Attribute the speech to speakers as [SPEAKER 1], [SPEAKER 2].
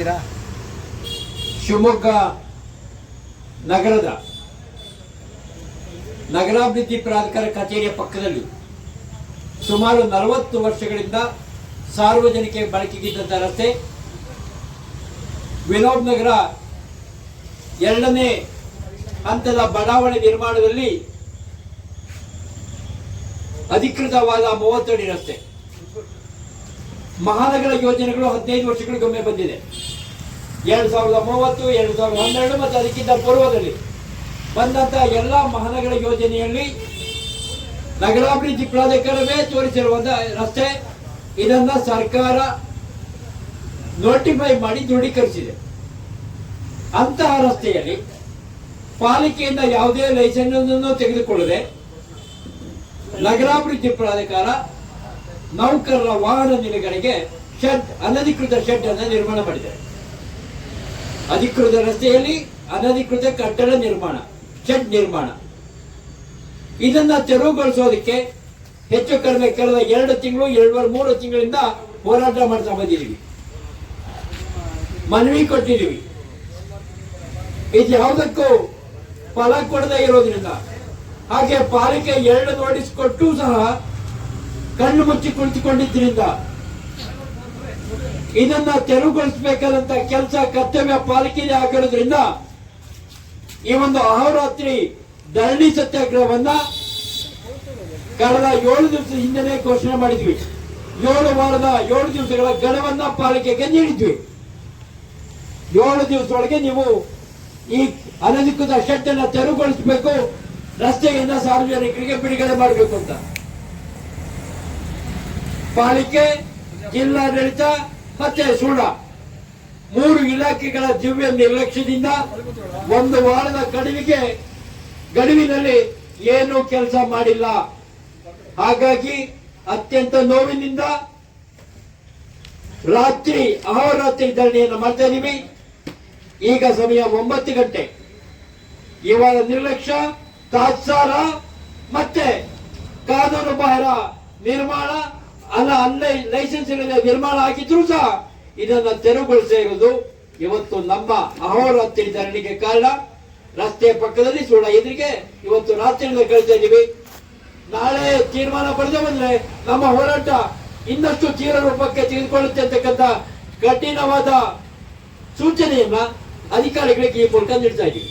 [SPEAKER 1] ಮಾಡ್ತೀರಾ
[SPEAKER 2] ಶಿವಮೊಗ್ಗ ನಗರದ ನಗರಾಭಿವೃದ್ಧಿ ಪ್ರಾಧಿಕಾರ ಕಚೇರಿಯ ಪಕ್ಕದಲ್ಲಿ ಸುಮಾರು ನಲವತ್ತು ವರ್ಷಗಳಿಂದ ಸಾರ್ವಜನಿಕ ಬಳಕೆಗಿದ್ದಂಥ ರಸ್ತೆ. ವಿನೋದ್ ನಗರ ಎರಡನೇ ಹಂತದ ಬಡಾವಣೆ ನಿರ್ಮಾಣದಲ್ಲಿ ಅಧಿಕೃತವಾದ ಮೂವತ್ತಡಿ ರಸ್ತೆ. ಮಹಾನಗರ ಯೋಜನೆಗಳು ಹದಿನೈದು ವರ್ಷಗಳಿಗೊಮ್ಮೆ ಬಂದಿದೆ. ಎರಡು ಸಾವಿರದ ಮೂವತ್ತು, ಎರಡು ಸಾವಿರದ ಹನ್ನೆರಡು ಮತ್ತು ಅದಕ್ಕಿಂತ ಪೂರ್ವದಲ್ಲಿ ಬಂದಂತ ಎಲ್ಲ ಮಹಾನಗರ ಯೋಜನೆಯಲ್ಲಿ ನಗರಾಭಿವೃದ್ಧಿ ಪ್ರಾಧಿಕಾರವೇ ತೋರಿಸಿರುವಂಥ ರಸ್ತೆ ಇದನ್ನ ಸರ್ಕಾರ ನೋಟಿಫೈ ಮಾಡಿ ದೃಢೀಕರಿಸಿದೆ. ಅಂತಹ ರಸ್ತೆಯಲ್ಲಿ ಪಾಲಿಕೆಯಿಂದ ಯಾವುದೇ ಲೈಸೆನ್ಸ್ ಅನ್ನು ತೆಗೆದುಕೊಳ್ಳದೆ ನಗರಾಭಿವೃದ್ಧಿ ಪ್ರಾಧಿಕಾರ ನೌಕರರ ವಾಹನ ನಿಲುಗಡೆಗೆ ಶೆಡ್ ಅನಧಿಕೃತ ಶೆಡ್ ಅನ್ನು ನಿರ್ಮಾಣ ಮಾಡಿದೆ. ಅಧಿಕೃತ ರಸ್ತೆಯಲ್ಲಿ ಅನಧಿಕೃತ ಕಟ್ಟಡ ನಿರ್ಮಾಣ ಶೆಡ್ ನಿರ್ಮಾಣ. ಇದನ್ನ ತೆರವುಗೊಳಿಸೋದಕ್ಕೆ ಹೆಚ್ಚು ಕಡಿಮೆ ಕಳೆದ ಎರಡು ತಿಂಗಳು, ಎರಡೂವರೆ, ಮೂರು ತಿಂಗಳಿಂದ ಹೋರಾಟ ಮಾಡ್ತಾ ಬಂದಿದ್ದೀವಿ. ಮನವಿ ಕೊಟ್ಟಿದ್ದೀವಿ. ಇದು ಯಾವುದಕ್ಕೂ ಫಲ ಕೊಡದೇ ಇರೋದ್ರಿಂದ, ಹಾಗೆ ಪಾಲಿಕೆ ಎರಡು ನೋಟಿಸ್ ಕೊಟ್ಟು ಸಹ ಕಣ್ಣು ಮುಚ್ಚಿ ಕುಳಿತುಕೊಂಡಿದ್ದರಿಂದ ಇದನ್ನ ತೆರವುಗೊಳಿಸಬೇಕಾದಂತ ಕೆಲಸ ಕರ್ತವ್ಯ ಪಾಲಿಕೆಗೆ ಆಗಿರೋದ್ರಿಂದ ಈ ಒಂದು ಅಹೋರಾತ್ರಿ ಧರಣಿ ಸತ್ಯಾಗ್ರಹವನ್ನ ಕಳೆದ ಏಳು ದಿವಸ ಹಿಂದೆನೆ ಘೋಷಣೆ ಮಾಡಿದ್ವಿ. ಏಳು ವಾರದ ಏಳು ದಿವಸಗಳ ಗಣವನ್ನ ಪಾಲಿಕೆಗೆ ನೀಡಿದ್ವಿ. ಏಳು ದಿವಸದೊಳಗೆ ನೀವು ಈ ಅನಧಿಕೃತ ಶೆಡ್ ಅನ್ನ ತೆರವುಗೊಳಿಸಬೇಕು, ರಸ್ತೆಯಿಂದ ಸಾರ್ವಜನಿಕರಿಗೆ ಬಿಡುಗಡೆ ಮಾಡಬೇಕು ಅಂತ. ಪಾಲಿಕೆ ಜಿಲ್ಲಾಡಳಿತ ಮತ್ತೆ ಸೂಡ ಮೂರು ಇಲಾಖೆಗಳ ದಿವ್ಯ ನಿರ್ಲಕ್ಷ್ಯದಿಂದ ಒಂದು ವಾರದ ಗಡುವಿಗೆ ಗಡುವಿನಲ್ಲಿ ಏನು ಕೆಲಸ ಮಾಡಿಲ್ಲ. ಹಾಗಾಗಿ ಅತ್ಯಂತ ನೋವಿನಿಂದ ರಾತ್ರಿ ಅಹೋರಾತ್ರಿ ಧರಣಿಯನ್ನು ಮಾಡ್ತಾ ಇದೀವಿ. ಈಗ ಸಮಯ ಒಂಬತ್ತು ಗಂಟೆ. ಇವರ ನಿರ್ಲಕ್ಷ್ಯ, ತಾತ್ಸಾರ ಮತ್ತೆ ಕಾನೂನು ಬಾಹಿರ ನಿರ್ಮಾಣ ಅಲ್ಲ, ಅಲ್ಲೇ ಲೈಸೆನ್ಸ್ ನಿರ್ಮಾಣ ಹಾಕಿದ್ರು ಸಹ ಇದನ್ನ ತೆರವುಗೊಳಿಸೇ ಇರುವುದು ಇವತ್ತು ನಮ್ಮ ಅಹೋರಾತ್ರಿ ಧರಣಿಗೆ ಕಾರಣ. ರಸ್ತೆಯ ಪಕ್ಕದಲ್ಲಿ ಸೂಡ ಎದುರಿಗೆ ಇವತ್ತು ರಾತ್ರಿಯಿಂದ ಕಳಿಸ್ತಾ ಇದ್ದೀವಿ. ನಾಳೆ ತೀರ್ಮಾನ ಪಡೆದು ಬಂದ್ರೆ ನಮ್ಮ ಹೋರಾಟ ಇನ್ನಷ್ಟು ತೀವ್ರ ರೂಪಕ್ಕೆ ತೆಗೆದುಕೊಳ್ಳುತ್ತೆ ಅಂತಕ್ಕಂಥ ಕಠಿಣವಾದ ಸೂಚನೆಯನ್ನ ಅಧಿಕಾರಿಗಳಿಗೆ ಈ ಮೂಲಕ ನೀಡ್ತಾ ಇದ್ದೀವಿ.